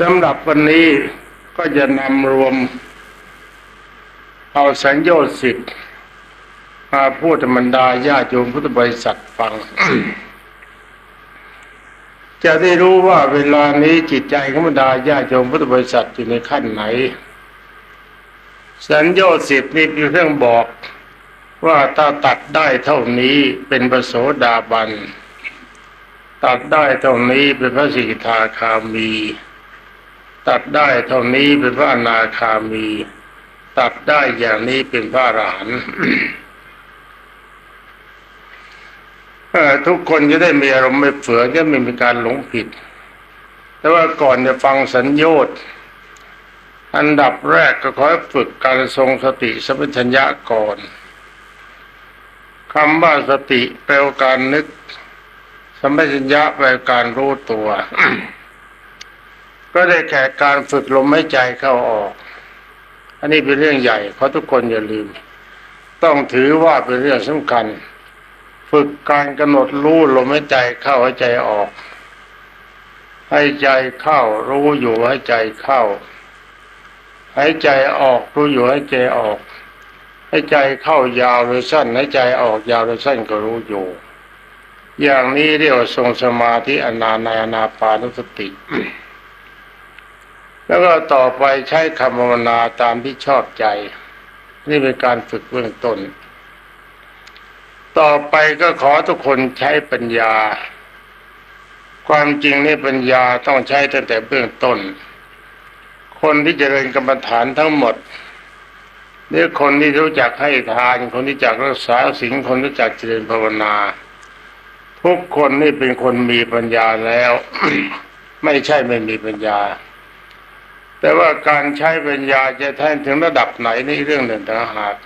สำหรับวันนี้ก็จะนำรวม เอาสัญญาสิทธิ์มาพูดธรรมดาญาโยมพุทธบริษัทฟัง จะได้รู้ว่าเวลานี้จิตใจของบรรดาญาโยมพุทธบริษัทอยู่ในขั้นไหน สัญญาสิทธิ์นี่เป็นเรื่องบอกว่าถ้าตัดได้เท่านี้เป็นประโสดาบัน ตัดได้เท่านี้เป็นพระสิกขาคามี ตัดได้เท่านี้เป็นพระอนาคามี ตัดได้อย่างนี้เป็นพระอรหันต์ทุกคนจะได้มีอารมณ์ไม่เฟือจะไม่มีการหลงผิด แต่ว่าก่อนจะฟังสัญญาณอันดับแรกก็ขอฝึกการทรงสติสัมปชัญญะก่อนคำว่าสติแปลว่าการนึกสัมปชัญญะแปลว่าการรู้ตัว ก็ได้แก่การฝึกลมหายใจเข้าออก อันนี้เป็นเรื่องใหญ่เพราะทุกคนอย่าลืม ต้องถือว่าเป็นเรื่องสำคัญ ฝึกการกำหนดรู้ลมหายใจเข้าหายใจออกให้ใจเข้ารู้อยู่ให้ใจเข้าหายใจออกรู้อยู่ให้ใจออกให้ใจเข้ายาวหรือสั้นให้ใจออกยาวหรือสั้นก็รู้อยู่ อย่างนี้เรียกว่าทรงสมาธิอนาในอนาปานุสติ แล้วก็ต่อไปใช้คำภาวนาตามที่ชอบใจ นี่เป็นการฝึกเบื้องต้น ต่อไปก็ขอทุกคนใช้ปัญญา ความจริงนี่ปัญญาต้องใช้ตั้งแต่เบื้องต้น คนที่จเจริญกรรมฐานทั้งหมดนี่คนที่รู้จักให้ทาน คนที่จักรักษาสิ่งคนรู้จักเจริญภาวนา ทุกคนนี่เป็นคนมีปัญญาแล้ว ไม่ใช่ไม่มีปัญญา แต่ว่าการใช้ปัญญาจะแทนถึงระดับไหนนี่เรื่องหนึ่งต่างหาก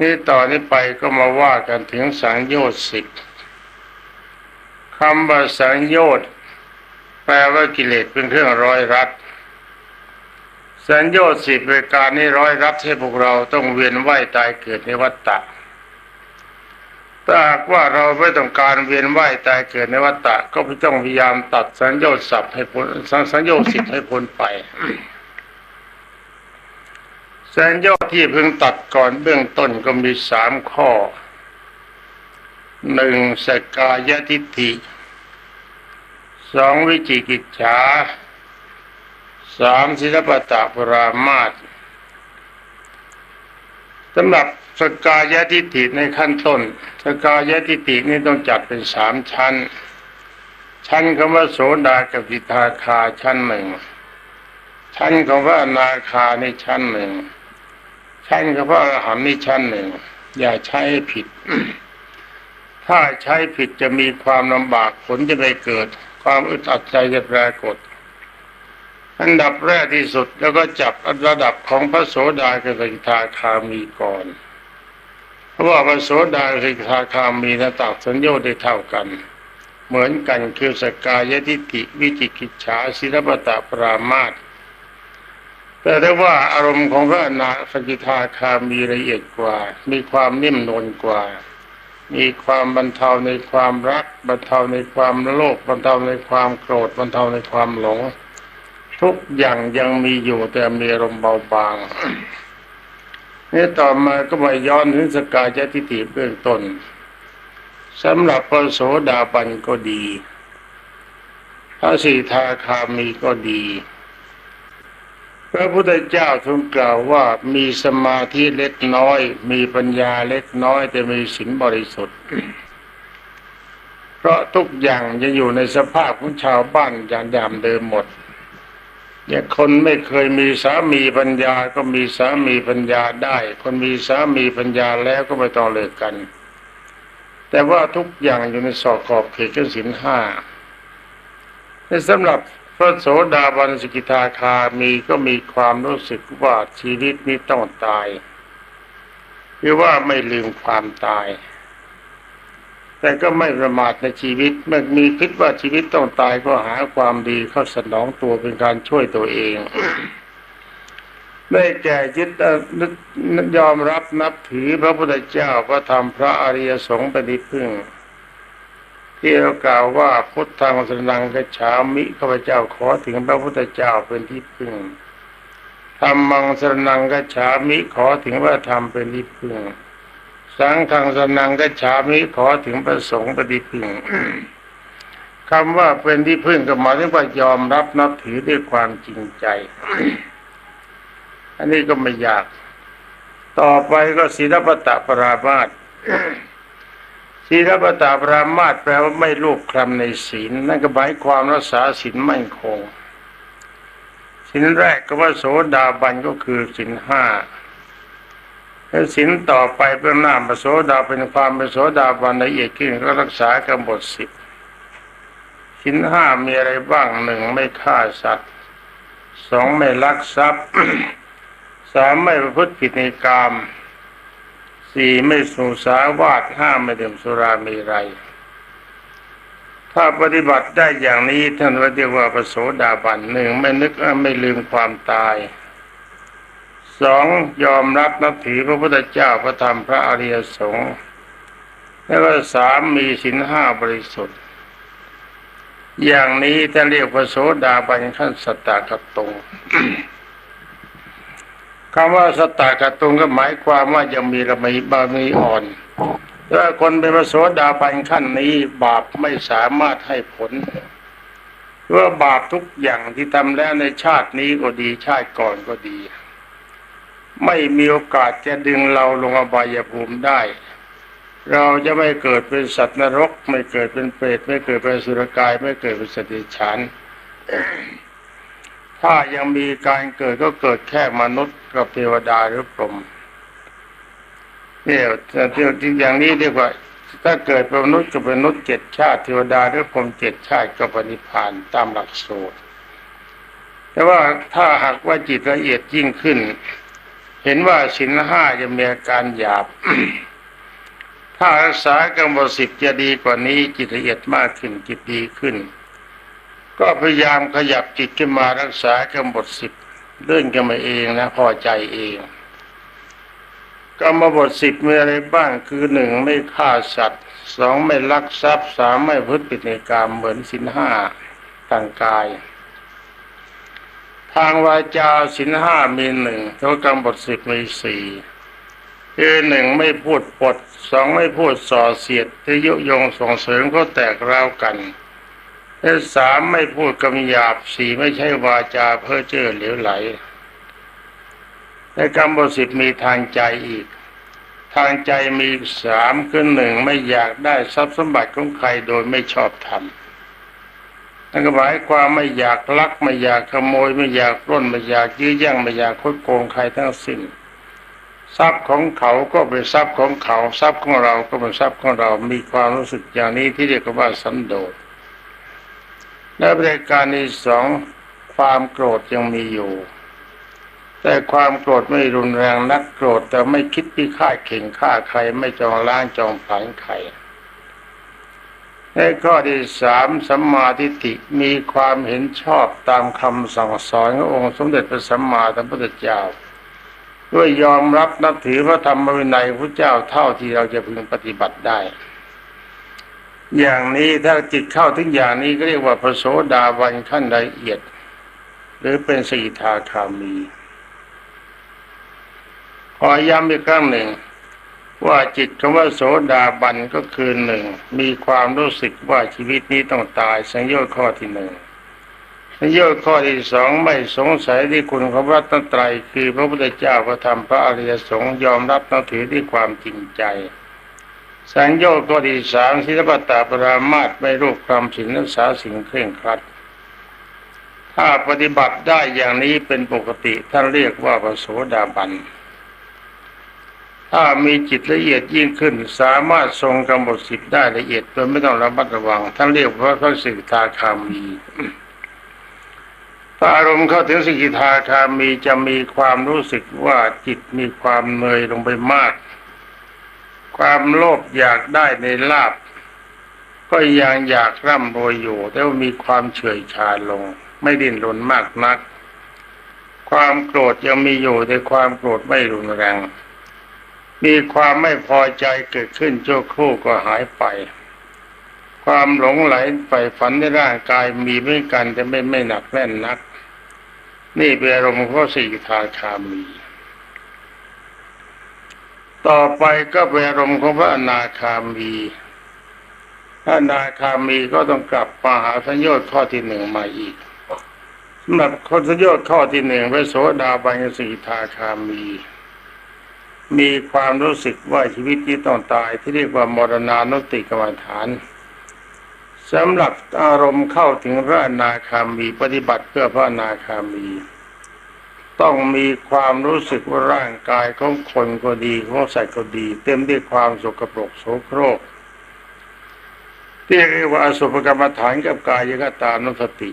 นี่ต่อนนี้ไปก็มาว่ากันถึงสังโยชน์สิบคำว่าสังโยชน์แปลว่ากิเลสเป็นเครื่องร้อยรัดสัญญาสิบรายการนี้ร้อยรับให้พวกเราต้องเวียนว่ายตายเกิดในวัฏฏะ ถ้าหากว่าเราไม่ต้องการเวียนว่ายตายเกิดในวัฏฏะก็ต้องพยายามตัดสัญญาสับให้พ้นสัญสัญญาสิบให้พ้นไปสัญญาที่เพิ่งตัดก่อนเบื้องต้นก็มีสามข้อหนึ่งสกายทิฏฐิสองวิจิกิจฉาสามศิลปตะปรามาตสำหรับ สกายทิฏฐิในขั้นต้น สกายทิฏฐินี่ต้องจัดเป็นสามชั้น ชั้นคำว่าโสดากับปิทาคาชั้นหนึ่ง ชั้นคำว่านาคาในชั้นหนึ่ง ชั้นคำว่าอรหันนี่ชั้นหนึ่ง อย่าใช้ผิด ถ้าใช้ผิดจะมีความลำบากผลจะไปเกิด ความอึดอัดใจจะปรากฏอันดับแรกที่สุดแล้วก็จับระดับของพระโสดากับสกิทาคามีก่อน ว่าพระโสดากับสกิทาคามีนะตักสัญญาได้เท่ากัน เหมือนกันคือสกายทิฏฐิวิจิกิจฉาศิลปตะปรามาตแต่ถ้าว่าอารมณ์ของพระอนาสกิทาคามีละเอียดกว่า มีความนิ่มนวลกว่า มีความบรรเทาในความรัก บรรเทาในความโลภบรรเทาในความโกรธบรรเทาในความหลง ทุกอย่างยังมีอยู่แต่มีอารมณ์เบาบาง นี่ต่อมาก็มาย้อนถึงสกายทิฏฐิเบื้องต้นสำหรับพระโสดาบันก็ดี พระสีทาคามีก็ดี พระพุทธเจ้าทรงกล่าวว่ามีสมาธิเล็กน้อย มีปัญญาเล็กน้อย แต่มีศีลบริสุทธิ์ เพราะทุกอย่างจะอยู่ในสภาพของชาวบ้านอย่างดามเดิมหมด อย่างคนไม่เคยมีสามีปัญญาก็มีสามีปัญญาได้ คนมีสามีปัญญาแล้วก็ไม่ต้องเลิกกัน แต่ว่าทุกอย่างอยู่ในสอบขอบเขตของศีลห้าในสำหรับพระโสดาบันสกิทาคามีก็มีความรู้สึกว่าชีวิตนี้ต้องตายคือว่าไม่ลืมความตาย แต่ก็ไม่ประมาทในชีวิตเมื่อมีคิดว่าชีวิตต้องตายก็หาความดีเข้าสนองตัวเป็นการช่วยตัวเอง ได้แก่ยึดนึกยอมรับนับถือพระพุทธเจ้าพระธรรมพระอริยสงฆ์เป็นที่พึ่งที่เรากล่าวว่าพุทธังสนังกัจฉามิข้าพเจ้าขอถึงพระพุทธเจ้าเป็นที่พึ่งธรรมังสนังกัจฉามิขอถึงพระธรรมเป็นที่พึ่ง สังฆังสนังกัจฉามิขอถึงพระสงฆ์ป็นที่พึ่งคำว่าเป็นที่พึ่งก็หมายถึงว่ายอมรับนับถือด้วยความจริงใจ อันนี้ก็ไม่ยาก ต่อไปก็ศีลปตะปรามาตศีลปตะปรามาตแปลว่าไม่ลูกคลำในศีล นั่นก็หมายความรักษาศีลมั่นคงศีลแรกก็ว่าโสดาบันก็คือศีลห้า แล้วศีลต่อไปเบื้องหน้ามาโสดาเป็นความเป็นโสดาบันละเอียดขึ้นก็รักษากำหนดสิบศีลห้ามีอะไรบ้างหนึ่งไม่ฆ่าสัตว์สองไม่ลักทรัพย์สามไม่ประพฤติผิดในกามสี่ไม่สูสาวาทห้าไม่ดื่มสุรามีไร ถ้าปฏิบัติได้อย่างนี้ท่านเรียกว่าประโสดาบันหนึ่งไม่นึกไม่ลืมความตาย สองยอมรับนับถือพระพุทธเจ้าพระธรรมพระอริยสงฆ์แล้วก็สามมีศีลห้าบริสุทธิ์ อย่างนี้ท่านเรียกว่าโสดาบันขั้นสตากตงคำว่าสตากตุงก็หมายความว่ายังมีระมีบารมีอ่อนถ้าคนเป็นพระโสดาบันขั้นนี้บาปไม่สามารถให้ผลเพราะบาปทุกอย่างที่ทำแล้วในชาตินี้ก็ดีชาติก่อนก็ดี ไม่มีโอกาสจะดึงเราลงอบายภูมิได้ เราจะไม่เกิดเป็นสัตว์นรก ไม่เกิดเป็นเปรตไม่เกิดเป็นสุรกาย ไม่เกิดเป็นสติฉานถ้ายังมีการเกิดก็เกิดแค่มนุษย์กับเทวดาหรือพรหมเนี่ยที่อย่างนี้เรียกว่า ถ้าเกิดเป็นมนุษย์ก็เป็นมนุษย์เจ็ดชาติเทวดาหรือพรหมเจ็ดชาติก็ปณิพานตามหลักสูตรแต่ว่าถ้าหากว่าจิตละเอียดยิ่งขึ้น เห็นว่าสินห้าจะมีอาการหยาบ ถ้ารักษากรรมสิทธิ์จะดีกว่านี้จิตละเอียดมากขึ้นจิตดีขึ้น ก็พยายามขยับจิตขึ้นมารักษากรรมบทสิบเลื่อนกันมาเองนะพอใจเองกรรมบทสิบมีอะไรบ้างคือหนึ่งไม่ฆ่าสัตว์สองไม่ลักทรัพย์สามไม่พฤติผิดในกรรมเหมือนสินห้าทางกาย ทางวาจาสินห้ามีหนึ่งเท่ากรรมบทสิบมีสี่คือหนึ่งไม่พูดปดสองไม่พูดส่อเสียดที่ยุยงส่งเสริมเขาแตกร้าวกันและสามไม่พูดกำหยาบสี่ไม่ใช่วาจาเพ้อเจ้อเหลวไหลในกรรมบทสิบมีทางใจอีก ทางใจมีสามคือหนึ่งไม่อยากได้ทรัพย์สมบัติของใครโดยไม่ชอบธรรม นั่นก็หมายความไม่อยากลักไม่อยากขโมย ไม่อยากปล้นไม่อยากยื้อแย่งไม่อยากคดโกงใครทั้งสิ้น ทรัพย์ของเขาก็เป็นทรัพย์ของเขา ทรัพย์ของเราก็เป็นทรัพย์ของเรา มีความรู้สึกอย่างนี้ที่เรียกว่าสันโดษและบริการที่สองความโกรธยังมีอยู่ แต่ความโกรธไม่รุนแรงนักโกรธแต่ไม่คิดพิฆาตเข่งฆ่าใครไม่จองล้างจองผลาญใคร ในข้อที่สามสัมมาทิฏฐิมีความเห็นชอบตามคำสั่งสอนขององค์สมเด็จพระสัมมาสัมพุทธเจ้าด้วยยอมรับนับถือพระธรรมวินัยพระเจ้าเท่าที่เราจะพึงปฏิบัติได้ อย่างนี้ถ้าจิตเข้าถึงอย่างนี้ก็เรียกว่าพระโสดาบันขั้นละเอียด หรือเป็นสีทาคามี ขอย้ำอีกครั้งหนึ่ง ว่าจิตคำว่าโสดาบันก็คือหนึ่งมีความรู้สึกว่าชีวิตนี้ต้องตายสังโยชน์ข้อที่หนึ่งสังโยชน์ข้อที่สองไม่สงสัยที่คุณของพระตนตรัยคือพระพุทธเจ้าพระธรรมพระอริยสงฆ์ยอมรับนับถือด้วยความจริงใจ สังโยชน์ข้อที่สามศิลปตาปรามาตไม่รูปความสิ่งรักษาสิ่งเคร่งครัดถ้าปฏิบัติได้อย่างนี้เป็นปกติท่านเรียกว่าพระโสดาบัน ถ้ามีจิตละเอียดยิ่งขึ้น สามารถทรงกำหนดสิบได้ละเอียดโดยไม่ต้องระมัดระวังท่านเรียกว่าพระสิกขาคามีถ้าอารมณ์เข้าถึงสิกขาคามีจะมีความรู้สึกว่าจิตมีความเหนื่อยลงไปมาก ความโลภอยากได้ในลาบก็ยังอยากร่ำรวยอยู่ แต่ว่ามีความเฉยชาลง ไม่ดิ้นรนมากนัก ความโกรธยังมีอยู่แต่ความโกรธไม่รุนแรง มีความไม่พอใจเกิดขึ้นชั่วครู่ก็หายไป ความหลงไหลใฝ่ฝันในร่างกายมีเหมือนกันแต่ไม่ไม่หนักแน่นนัก นี่เป็นอารมณ์ขอสี่ทาคามี ต่อไปก็เป็นอารมณ์ของพระอนาคามีพระอนาคามีก็ต้องกลับมาหาสัญญาข้อที่หนึ่งม่อีกสำหรับคนสัญญาข้อที่หนึ่งพระโสดาบันสีทาคามี มีความรู้สึกว่าชีวิตที่ต้องตายที่เรียกว่ามรณานุติกรรมฐานสำหรับอารมณ์เข้าถึงพระอนาคามีปฏิบัติเพื่อพระอนาคามี ต้องมีความรู้สึกว่าร่างกายของคนก็ดีของสัตว์ก็ดี เต็มด้วยความสกปรกโสโครกที่เรียกว่าอสุภกรรมฐานกับกายกตานุสติ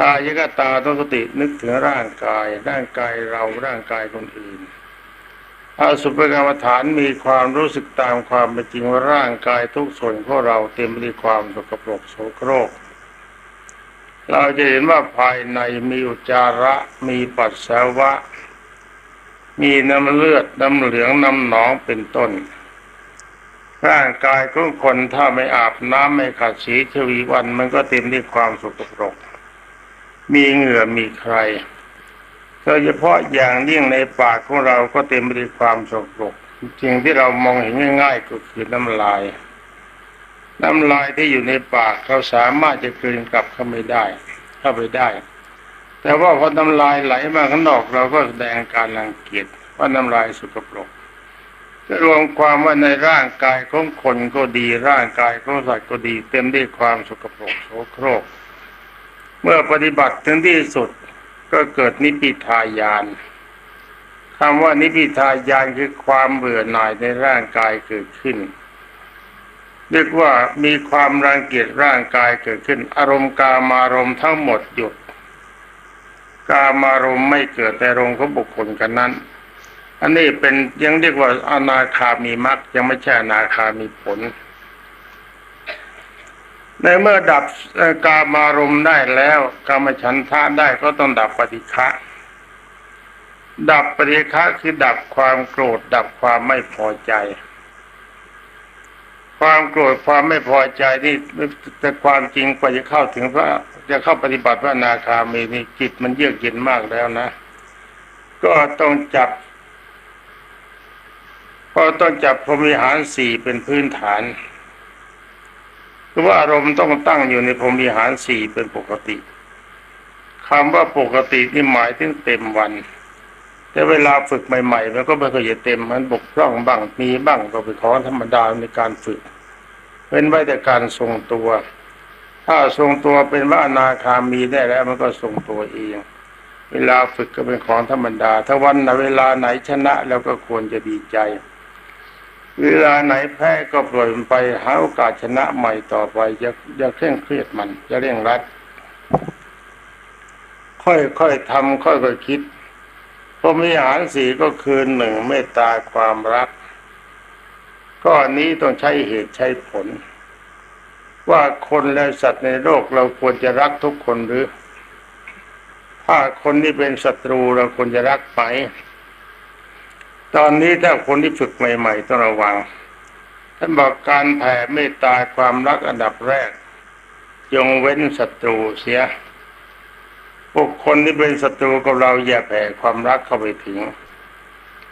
กายกตานุสตินึกถึงร่างกาย ร่างกายเราร่างกายคนอื่น อาสุภกรรมฐานมีความรู้สึกตามความเป็นจริงว่าร่างกายทุกส่วนของเราเต็มไปด้วยความสกปรกโสโครก เราจะเห็นว่าภายในมีอุจจาระ มีปัสสาวะ มีน้ำเลือด น้ำเหลือง น้ำหนองเป็นต้น ร่างกายของคนถ้าไม่อาบน้ำไม่ขัดสีชวีวันมันก็เต็มด้วยความสกปรก มีเหงื่อมีใคร ดยเฉพาะอย่างยิ่งในปากของเราก็เต็มไปด้วยความสกปรกสิ่งที่เรามองเห็นง่าย ๆ ก็คือน้ำลาย น้ำลายที่อยู่ในปากเขาสามารถจะกลืนกลับเข้าไม่ได้ เข้าไปได้ แต่ว่าพอน้ำลายไหลมาข้างนอกเราก็แสดงการรังเกียจว่าน้ำลายสกปรกจะรวมความว่าในร่างกายของคนก็ดีร่างกายของสัตว์ก็ดี เต็มด้วยความสกปรกโสโครก เมื่อปฏิบัติถึงที่สุด ก็เกิดนิพิทายานคำว่านิพพิทายานคือความเบื่อหน่ายในร่างกายเกิดขึ้น เรียกว่ามีความรังเกียจร่างกายเกิดขึ้น อารมณ์กามารมณ์ทั้งหมดหยุด กามารมณ์ไม่เกิดแต่อารมณ์ของบุคคลกันนั้น อันนี้เป็นยังเรียกว่าอนาคามีมรรคยังไม่ใช่อนาคามีผล ในเมื่อดับกามารมได้แล้วกามฉันทะได้ก็ต้องดับปฏิฆะดับปฏิฆะคือดับความโกรธ ดับความไม่พอใจ ความโกรธความไม่พอใจนี่แต่ความจริงกว่าจะเข้าถึงพระจะเข้าปฏิบัติพระนาคามีนี่จิตมันเยือกเย็นมากแล้วนะ ก็ต้องจับก็ต้องจับพรมิหารสี่เป็นพื้นฐาน คือว่าอารมณ์ต้องตั้งอยู่ในพรหมวิหารสี่เป็นปกติคำว่าปกตินี่หมายถึงเต็มวัน แต่เวลาฝึกใหม่ๆมันก็ไม่เคยจะเต็มมันบกพร่องบ้างมีบ้างก็เป็นของธรรมดาในการฝึกเว้นไว้แต่การทรงตัว ถ้าทรงตัวเป็นว่าอนาคามีได้แล้ว มันก็ทรงตัวเอง เวลาฝึกก็เป็นของธรรมดา ถ้าวันไหนเวลาไหนชนะแล้วก็ควรจะดีใจ เวลาไหนแพ้ก็ปล่อยมันไปหาโอกาสชนะใหม่ต่อไปอย่าอย่าเคร่งเครียดมันอย่าเร่งรัด ค่อยๆทำค่อยๆคิดพรหมวิหารสีก็คือหนึ่งเมตตาความรักก้อนนี้ต้องใช้เหตุใช้ผล ว่าคนและสัตว์ในโลกเราควรจะรักทุกคนหรือ ถ้าคนที่เป็นศัตรูเราควรจะรักไหม ตอนนี้ถ้าคนที่ฝึกใหม่ ๆ ต้องระวังท่านบอกการแผ่เมตตาความรักอันดับแรกยงเว้นศัตรูเสียบุคคลที่เป็นศัตรูกับเราอย่าแผ่ความรักเข้าไปถึง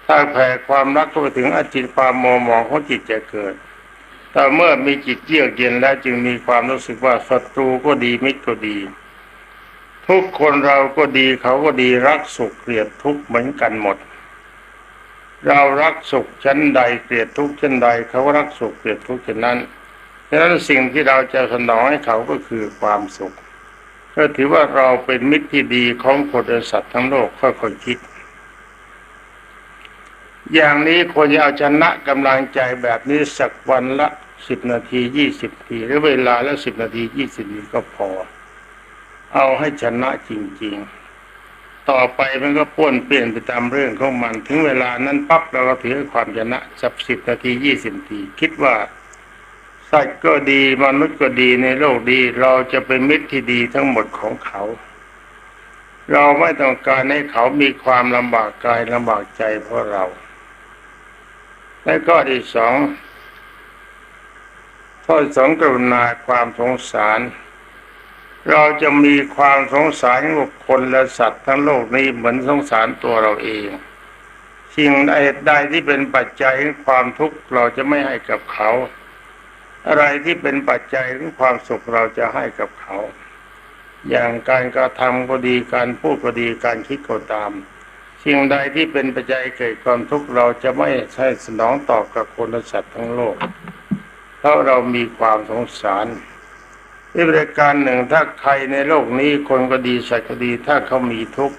ถ้าแผ่ความรักเข้าไปถึงอจิตความโมหมองของจิตจะเกิด แต่เมื่อมีจิตเยือกเย็นแล้วจึงมีความรู้สึกว่าศัตรูก็ดีมิตรก็ดี ทุกคนเราก็ดีเขาก็ดีรักสุขเกลียดทุกข์เหมือนกันหมด เรารักสุขชั้นใดเกลียดทุกข์ชั้นใด เขารักสุขเกลียดทุกข์ชั้นนั้นฉะนั้นสิ่งที่เราจะสนองให้เขาก็คือความสุขก็ถือว่าเราเป็นมิตรที่ดีของคนและสัตว์ทั้งโลกค่อยๆคิด อย่างนี้ควรจะเอาชนะกำลังใจแบบนี้สักวันละสิบนาทียี่สิบนาทีหรือเวลาละสิบนาทียี่สิบนาทีก็พอ เอาให้ชนะจริง ๆ ต่อไปมันก็ป้วนเปลี่ยนไปตามเรื่องของมัน ถึงเวลานั้นปั๊บเราก็ถือความชนะสักสิบนาทียี่สิบนาทีคิดว่าสัตว์ก็ดีมนุษย์ก็ดีในโลกดี เราจะเป็นมิตรที่ดีทั้งหมดของเขา เราไม่ต้องการให้เขามีความลำบากกายลำบากใจเพราะเรา และก็ที่สองถ้อยสองกรุณาความสงสาร เราจะมีความสงสารกับคนและสัตว์ทั้งโลกนี้เหมือนสงสารตัวเราเองสิ่งใดใดที่เป็นปัจจัยของความทุกข์เราจะไม่ให้กับเขา อะไรที่เป็นปัจจัยของความสุขเราจะให้กับเขา อย่างการกระทำก็ดีการพูดก็ดีการคิดก็ตามสิ่งใดที่เป็นปัจจัยเกิดความทุกข์เราจะไม่ใช่สนองตอบกับคนและสัตว์ทั้งโลกเพราะเรามีความสงสาร อีกประการหนึ่งถ้าใครในโลกนี้คนก็ดีสัตว์ก็ดี ถ้าเขามีทุกข์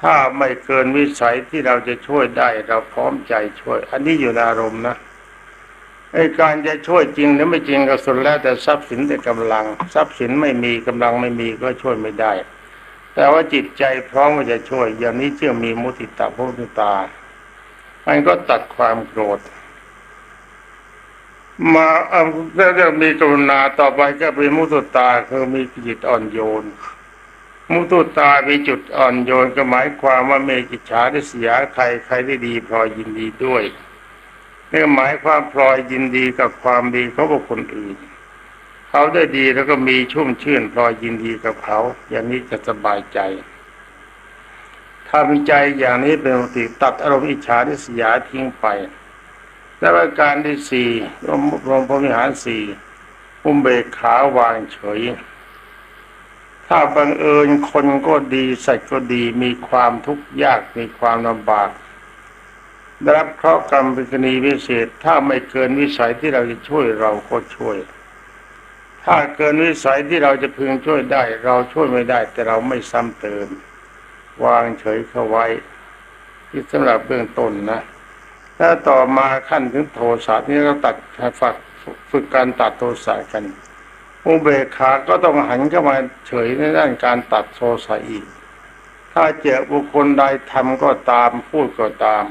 ถ้าไม่เกินวิสัยที่เราจะช่วยได้ เราพร้อมใจช่วย อันนี้อยู่ในอารมณ์นะไอ้การจะช่วยจริงหรือไม่จริงก็สุดแล้วแต่ทรัพย์สินแต่กำลัง ทรัพย์สินไม่มีกำลังไม่มีก็ช่วยไม่ได้ แต่ว่าจิตใจพร้อมว่าจะช่วย อย่างนี้เชื่อมีมุติตาพุทธตามันก็ตัดความโกรธ มาแล้วจะมีกรุณาต่อไปก็เป็นมุตุตาคือมีจิตอ่อนโยน มุตุตามีจุดอ่อนโยนก็หมายความว่าเมจิตฉาได้เสียใครใครได้ดีพลอยยินดีด้วยนี่หมายความพลอยยินดีกับความดีเของบุคคลอื่น เขาได้ดีแล้วก็มีชุ่มชื่นพลอยยินดีกับเขา อย่างนี้จะสบายใจทำใจอย่างนี้เป็นปกติตัดอารมณ์อิจฉาทิษยทิ้งไป และประการที่สี่รวมรวมพรมิหารสี่อุมเบกขาวางเฉย ถ้าบังเอิญคนก็ดีสัตว์ก็ดีมีความทุกข์ยากมีความลำบากได้รับเคราะห์กรรมเป็นกรณีพิเศษ ถ้าไม่เกินวิสัยที่เราจะช่วยเราก็ช่วย ถ้าเกินวิสัยที่เราจะพึงช่วยได้ เราช่วยไม่ได้ แต่เราไม่ซ้ำเติม วางเฉยเข้าไว้ ที่สำหรับเบื้องต้นนะ ถ้าต่อมาขั้นถึงโทสะนี่เราตัดฝักฝึกการตัดโทสะกันอุเบกขาก็ต้องหันเข้ามาเฉยในด้านการตัดโทสะอีก ถ้าเจอบุคคลใดทำก็ตามพูดก็ตาม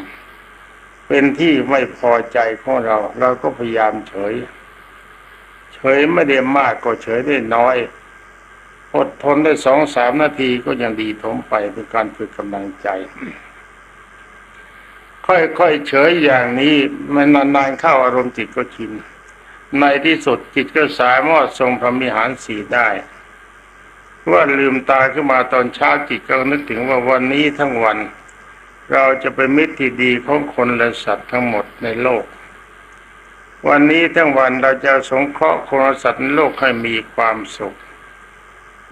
เป็นที่ไม่พอใจของเรา เราก็พยายามเฉย เฉยไม่ได้มากก็เฉยได้น้อย อดทนได้สองสามนาทีก็ยังดีถมไปเป็นการฝึกกำลังใจ ค่อยๆเฉยอย่างนี้มันนานๆเข้าอารมณ์จิตก็ชินในที่สุดจิตก็สามารถทรงพรหมิหารสีได้ว่าลืมตาขึ้นมาตอนเช้าจิตก็นึกถึงว่าวันนี้ทั้งวัน เราจะเป็นมิตรที่ดีของคนและสัตว์ทั้งหมดในโลก วันนี้ทั้งวันเราจะสงเคราะห์คนและสัตว์ในโลกให้มีความสุข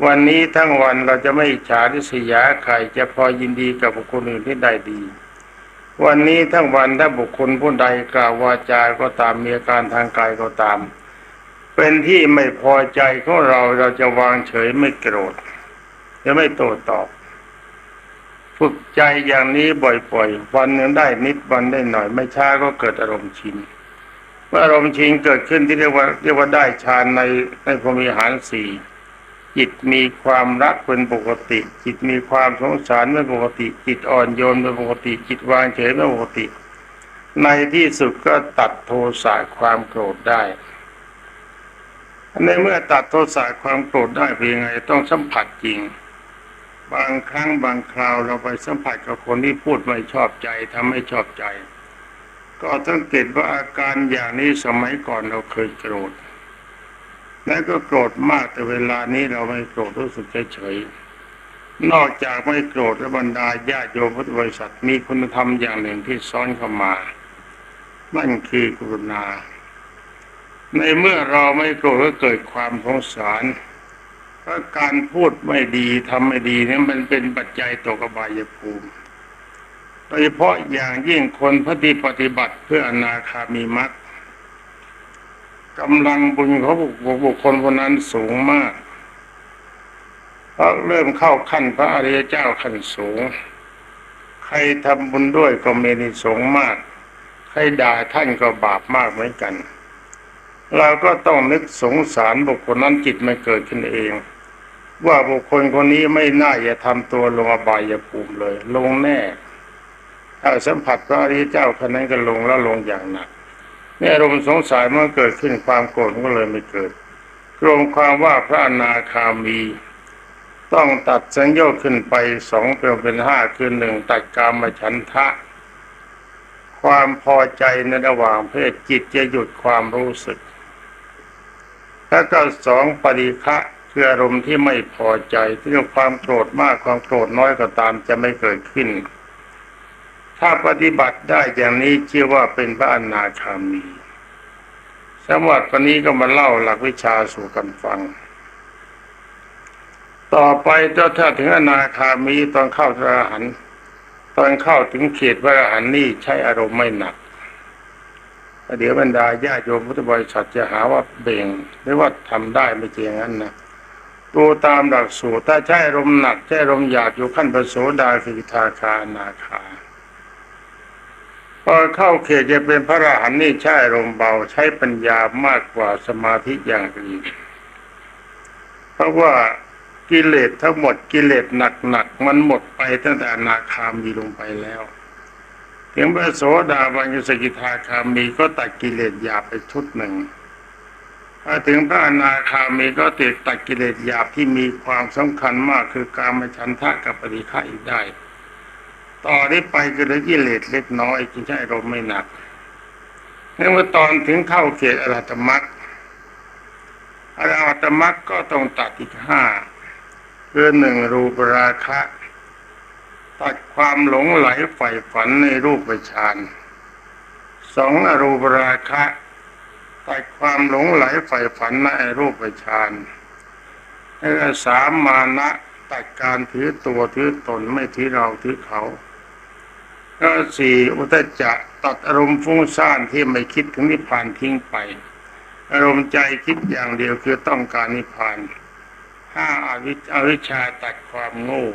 วันนี้ทั้งวันเราจะไม่ฉาริษยาใครจะพอยินดีกับบุคคลอื่นที่ได้ดี วันนี้ทั้งวันถ้าบุคคลผู้ใดกล่าววาจาก็ตามมีอาการทางกายก็ตาม เป็นที่ไม่พอใจของเราเราจะวางเฉยไม่โกรธจะไม่โต้ตอบ ฝึกใจอย่างนี้บ่อยๆ วันหนึ่งได้นิดวันได้หน่อย ไม่ช้าก็เกิดอารมณ์ชินเมื่ออารมณ์ชินเกิดขึ้นที่เรียกว่าเรียกว่าได้ฌานในในพรมิหารสี่ จิตมีความรักเป็นปกติ จิตมีความสงสารเป็นปกติ จิตอ่อนโยนเป็นปกติ จิตวางเฉยเป็นปกติ ในที่สุดก็ตัดโทสะความโกรธได้ในเมื่อตัดโทสะความโกรธได้เป็นยังไงต้องสัมผัสจริง บางครั้งบางคราวเราไปสัมผัสกับคนที่พูดไม่ชอบใจทำให้ชอบใจ ก็สังเกตว่าอาการอย่างนี้สมัยก่อนเราเคยโกรธ แล้วก็โกรธมากแต่เวลานี้เราไม่โกรธรู้สึกเฉยๆนอกจากไม่โกรธและบรรดาญาโยมพุทธบริษัทมีคุณธรรมอย่างหนึ่งที่ซ้อนเข้ามา นั่นคือกรุณา ในเมื่อเราไม่โกรธก็เกิดความสงสารเพราะการพูดไม่ดีทำไม่ดีนี่มันเป็นปัจจัยตกอบายภูมิโดยเฉพาะอย่างยิ่งคนปฏิปฏิบัติเพื่ออนาคามีมรรค กำลังบุญของบุคคลคนนั้นสูงมากเพราะเริ่มเข้าขั้นพระอริยเจ้าขั้นสูง ใครทำบุญด้วยก็มีนิสงมาก ใครด่าท่านก็บาปมากเหมือนกัน เราก็ต้องนึกสงสารบุคคลนั้นจิตมันเกิดขึ้นเอง ว่าบุคคลคนนี้ไม่น่าจะทำตัวลงอบายภูมิเลย ลงแน่ถ้าสัมผัสพระอริยเจ้าคนนั้นก็ลงแล้วลงอย่างหนัก เนี่ยอารมณ์สงสัยเมื่อเกิดขึ้นความโกรธก็เลยไม่เกิดรวมความว่าพระอนาคามี ต้องตัดสัญญาขึ้นไปสองเป็นเป็นห้าคือหนึ่งตัดกามฉันทะ ความพอใจในระหว่างเพศจิตจะหยุดความรู้สึก แล้วก็สองปริฆะคืออารมณ์ที่ไม่พอใจที่เรียกความโกรธมากความโกรธน้อยก็ตามจะไม่เกิดขึ้น ถ้าปฏิบัติได้อย่างนี้เชื่อว่าเป็นพระอนาคามีสำหรับวันนี้ก็มาเล่าหลักวิชาสู่กันฟัง ต่อไปถ้าถึงอนาคามีตอนเข้าพระอรหันต์ตอนเข้าถึงเขตพระอรหันต์นี่ใช้อารมณ์ไม่หนักเดี๋ยวบรรดาญาโยมพุทธบริษัทจะหาว่าเบ่งหรือว่าทำได้ไม่จริงงั้นนะดูตามหลักสูตรถ้าใช้อารมณ์หนักใช้อารมณ์หยาบอยู่ขั้นประโสดาสิทาคานาคา พอเข้าเขตจะเป็นพระอรหันต์นี่ใช้อารมเบาใช้ปัญญามากกว่าสมาธิอย่างอื่นเพราะว่ากิเลสทั้งหมดกิเลสหนักๆมันหมดไปตั้งแต่อนาคามีลงไปแล้วถึงพระโสดาบันสกิทาคามีก็ตัดกิเลสหยาบไปชุดหนึ่งถ้าถึงพระอนาคามีก็ติดตัดกิเลสหยาบที่มีความสำคัญมากคือการมฉันทะกับปฏิฆะอีกได้ ต่อได้ไปก็เหลือกิเลสเล็กน้อยจึงใช้อารมณ์ไม่หนักเมื่อตอนถึงเข้าเขตอรหัตมรรคอรหัตมรรคก็ต้องตัดอีกห้าคือหนึ่งรูปราคะ ตัดความหลงไหลใฝ่ฝันในรูปฌานสองอรูปราคะ ตัดความหลงไหลใฝ่ฝันในรูปฌานแล้วก็สามมานะตัดการถือตัวถือตนไม่ถือเราถือเขา ก็สี่อุตจะตัดอารมณ์ฟุ้งซ่านที่ไม่คิดถึงนิพพานทิ้งไป อารมณ์ใจคิดอย่างเดียวคือต้องการนิพพานห้าอวิชอวิชาตัดความโง่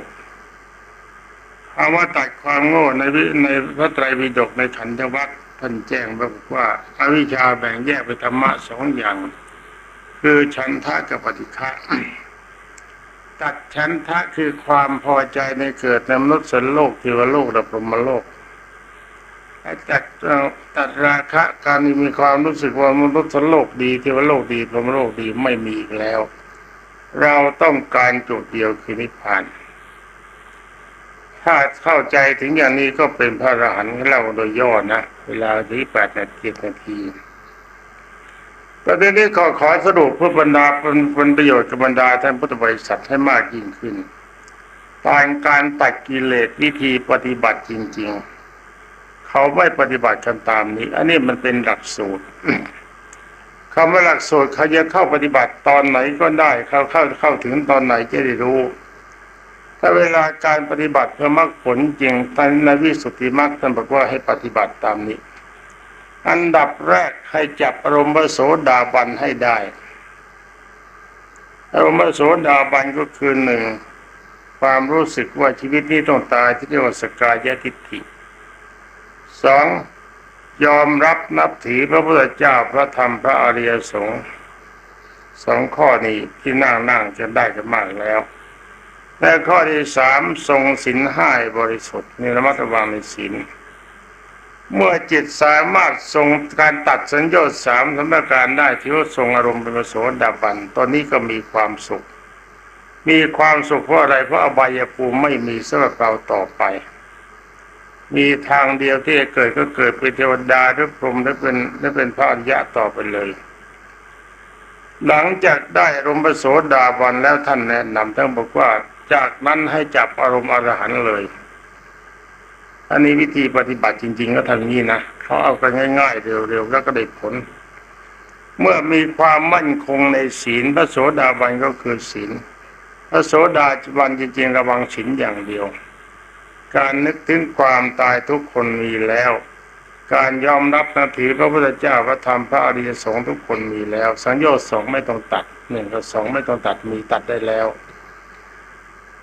คำว่าตัดความโง่ในวิในพระไตรปิฎกในขันธวัคท่านแจ้งบอกว่าอาวิชชาแบ่งแยกเป็นธรรมะสองอย่าง คือฉันทะกับปฏิฆะตัดฉันทะคือความพอใจในเกิดในมนุษย์สันโลกเทวโลกและพรหมโลก ตัดตัดราคะการมีความรู้สึกว่ามนุษย์สันโลกดีเทวโลกดีพรหมโลกดีไม่มีอีกแล้ว เราต้องการจุดเดียวคือนิพพาน ถ้าเข้าใจถึงอย่างนี้ก็เป็นพระอรหันต์เราโดยย่อนะ เวลาที่แปดนาทีนาทีประเด็นนี้ขอขอสรุปเพื่อบรรดาเป็นเป็นประโยชน์กับบรรดาท่านพุทธบริษัทให้มากยิ่งขึ้น การการตัดกิเลสวิธีปฏิบัติจริง ๆ เขาไม่ปฏิบัติกันตามนี้ อันนี้มันเป็นหลักสูตรคำว่าหลักสูตรเขาจะเข้าปฏิบัติตอนไหนก็ได้ เขาเข้าเข้าถึงตอนไหนจะได้รู้ ถ้าเวลาการปฏิบัติเพื่อมรรคผลจริงท่านนวิสุทธิมรรคท่านบอกว่าให้ปฏิบัติตามนี้ อันดับแรกให้จับอารมณ์โสดาบันให้ได้อารมณ์โสดาบันก็คือหนึ่งความรู้สึกว่าชีวิตนี้ต้องตายที่เรียกว่าสกายทิฏฐิ สองยอมรับนับถือพระพุทธเจ้าพระธรรมพระอริยสงฆ์สองข้อนี้ที่นั่งนั่งจะได้กันมากแล้วและข้อที่สามทรงศีลห้าบริสุทธิ์นี่รมัดระวังในศีลเมื่อจิตสามารถทรงการตัดสัญญาณสามสมการได้ที่ว่าทรงอารมณ์เป็นโสดาบันตอนนี้ก็มีความสุข มีความสุขเพราะอะไรเพราะอบายภูมิไม่มีสำหรับเราต่อไป มีทางเดียวที่จะเกิดก็เกิดเป็นเทวดาหรือพรหมหรือเป็นหรือเป็นพระอริยะต่อไปเลย หลังจากได้อารมณ์พระโสดาบันแล้วท่านแนะนำท่านบอกว่า จากนั้นให้จับอารมณ์อรหันต์เลย อันนี้วิธีปฏิบัติจริง ๆ ก็ทำอย่างนี้นะเขาเอากันง่าย ๆ เร็วๆแล้วก็ได้ผล เมื่อมีความมั่นคงในศีล พระโสดาบันก็คือศีลพระโสดาบันจริง ๆ ระวังศีลอย่างเดียว การนึกถึงความตายทุกคนมีแล้ว การยอมรับนับถือพระพุทธเจ้าพระธรรมพระอริยสงฆ์ทุกคนมีแล้ว สังโยชน์สองไม่ต้องตัดหนึ่งกับสองไม่ต้องตัดมีตัดได้แล้ว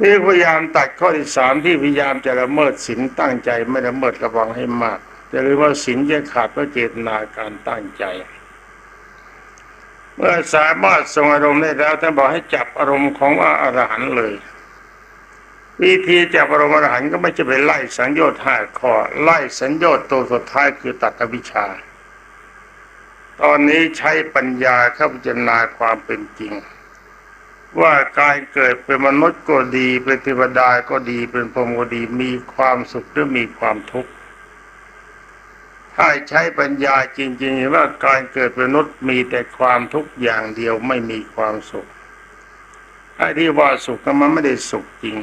นี่พยายามตัดข้อที่สามที่พยายามจะละเมิดศีลตั้งใจไม่ละเมิดระวังให้มากจะรู้ว่าศีลจะขาดเพราะเจตนาการตั้งใจ เมื่อสามารถทรงอารมณ์ได้แล้วท่านบอกให้จับอารมณ์ของว่าอรหันต์เลย วิธีจับรมอรหันต์ก็ไม่จะไปไล่สังโยชน์ห้าข้อไล่สัญญาตัวสุดท้ายคือตัดวิชา ตอนนี้ใช้ปัญญาเข้าพิจารณาความเป็นจริง ว่าการเกิดเป็นมนุษย์ก็ดีเป็นเทวดาก็ดีเป็นพรหมก็ดีมีความสุขหรือมีความทุกข์ถ้าใช้ปัญญาจริง ๆ ว่าการเกิดเป็นมนุษย์มีแต่ความทุกข์อย่างเดียวไม่มีความสุขไอ้ที่ว่าสุขก็มันไม่ได้สุขจริง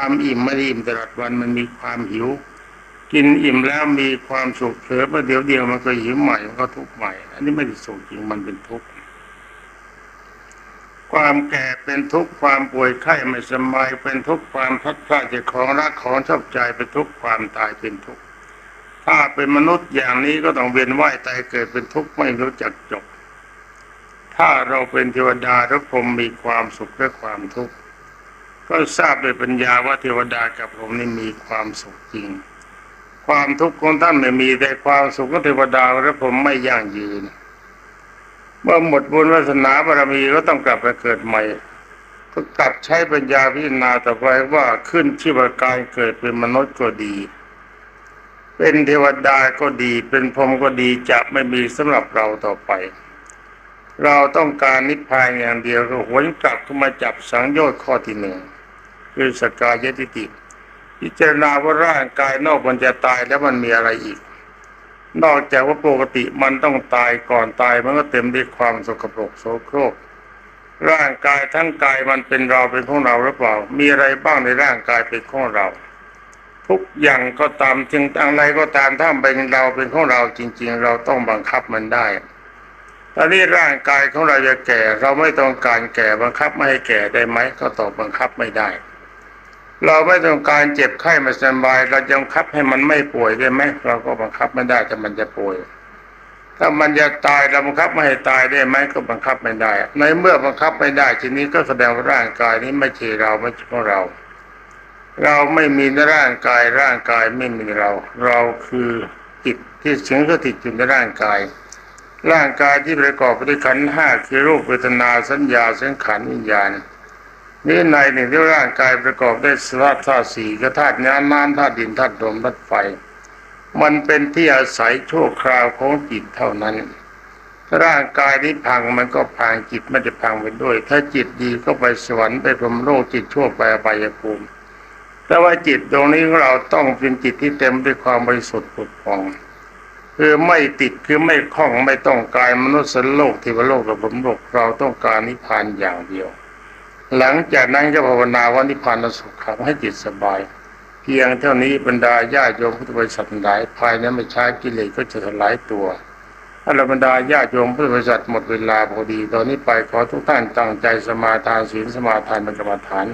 ความอิ่มไม่ได้อิ่มตลอดวันมันมีความหิว กินอิ่มแล้วมีความสุขเผลอประเดี๋ยวเดียวมันก็หิวใหม่มันก็ทุกข์ใหม่ อันนี้ไม่ได้สุขจริงมันเป็นทุกข์ความแก่เป็นทุกข์ความป่วยไข้ไม่สบายเป็นทุกข์ความพัดพรากจากของรักของชอบใจเป็นทุกข์ความตายเป็นทุกข์ถ้าเป็นมนุษย์อย่างนี้ก็ต้องเวียนว่ายตายเกิดเป็นทุกข์ไม่รู้จักจบ ถ้าเราเป็นเทวดาหรือพรหมมีความสุขและความทุกข์ ก็ทราบโดยปัญญาว่าเทวดากับพรหมนี่มีความสุขจริง ความทุกข์ของท่านไม่มีแต่ความสุขของเทวดาและพรหมไม่ยั่งยืน เมื่อหมดบุญวาสนาบารมีก็ต้องกลับไปเกิดใหม่ ก็กลับใช้ปัญญาพิจารณาต่อไปว่าขึ้นที่ว่าการเกิดเป็นมนุษย์ก็ดี เป็นเทวดาก็ดี เป็นพรหมก็ดีจะไม่มีสำหรับเราต่อไปเราต้องการนิพพานอย่างเดียวก็หวนกลับเข้ามาจับสังโยชน์ข้อที่หนึ่ง คือสกายทิฏฐิพิจารณาว่าร่างกายนอกมันจะตายแล้วมันมีอะไรอีก นอกจากว่าปกติมันต้องตายก่อนตายมันก็เต็มด้วยความสกปรกโสโครก ร่างกายทั้งกายมันเป็นเราเป็นของเราหรือเปล่า มีอะไรบ้างในร่างกายเป็นของเรา ทุกอย่างก็ตามจึงอะไรก็ตามถ้าเป็นเราเป็นของเราจริง ๆ เราต้องบังคับมันได้ตอนนี้ร่างกายของเราจะแก่ เราไม่ต้องการแก่บังคับไม่ให้แก่ได้ไหมก็ตอบบังคับไม่ได้ เราไม่ต้องการเจ็บไข้ม่สบาย เราจะบังคับให้มันไม่ป่วยได้ไหมเราก็บังคับไม่ได้แต่มันจะป่วย ถ้ามันจะตายเราบังคับไม่ให้ตายได้ไหมก็บังคับไม่ได้ ในเมื่อบังคับไม่ได้ ทีนี้ก็แสดงว่าร่างกายนี้ไม่ใช่เราไม่ใช่ของเรา เราไม่มีในร่างกายร่างกายไม่มีเรา เราคือจิตที่เสิงสถิตอยู่ในร่างกาย ร่างกายที่ประกอบไปด้วยขันห้าคือรูปเวทนาสัญญาสังขารวิญญาณ นี่ในหนึ่งที่ร่างกายประกอบด้วยสภาพธาตุสี่ก็ธาตุน้ำน้ำธาตุดินธาตุลมธาตุไฟ มันเป็นที่อาศัยชั่วคราวของจิตเท่านั้น ร่างกายนี้พังมันก็พังจิตไม่จะพังไปด้วย ถ้าจิตดีก็ไปสวรรค์ไปพรหมโลกจิตชั่วไปอบายภูมิแต่ว่าจิตตรงนี้ของเราต้องเป็นจิตที่เต็มด้วยความบริสุทธิ์ผุดผ่องคือไม่ติดคือไม่คล้องไม่ต้องการมนุษย์โลกเทวโลกกับผมโลกเราต้องการนิพพานอย่างเดียว หลังจากนั้นก็ภาวนาวันนิพพานสุขขังให้จิตสบาย เพียงเท่านี้บรรดาญาโยมพุทธบริษัทหลายภายในไม่ช้ากิเลสก็จะสลายตัวถ้าเราบรรดาญาโยมพุทธบริษัทหมดเวลาพอดี ตอนนี้ไปขอทุกท่านตั้งใจสมาทานศีลสมาทานเป็นกรรมฐาน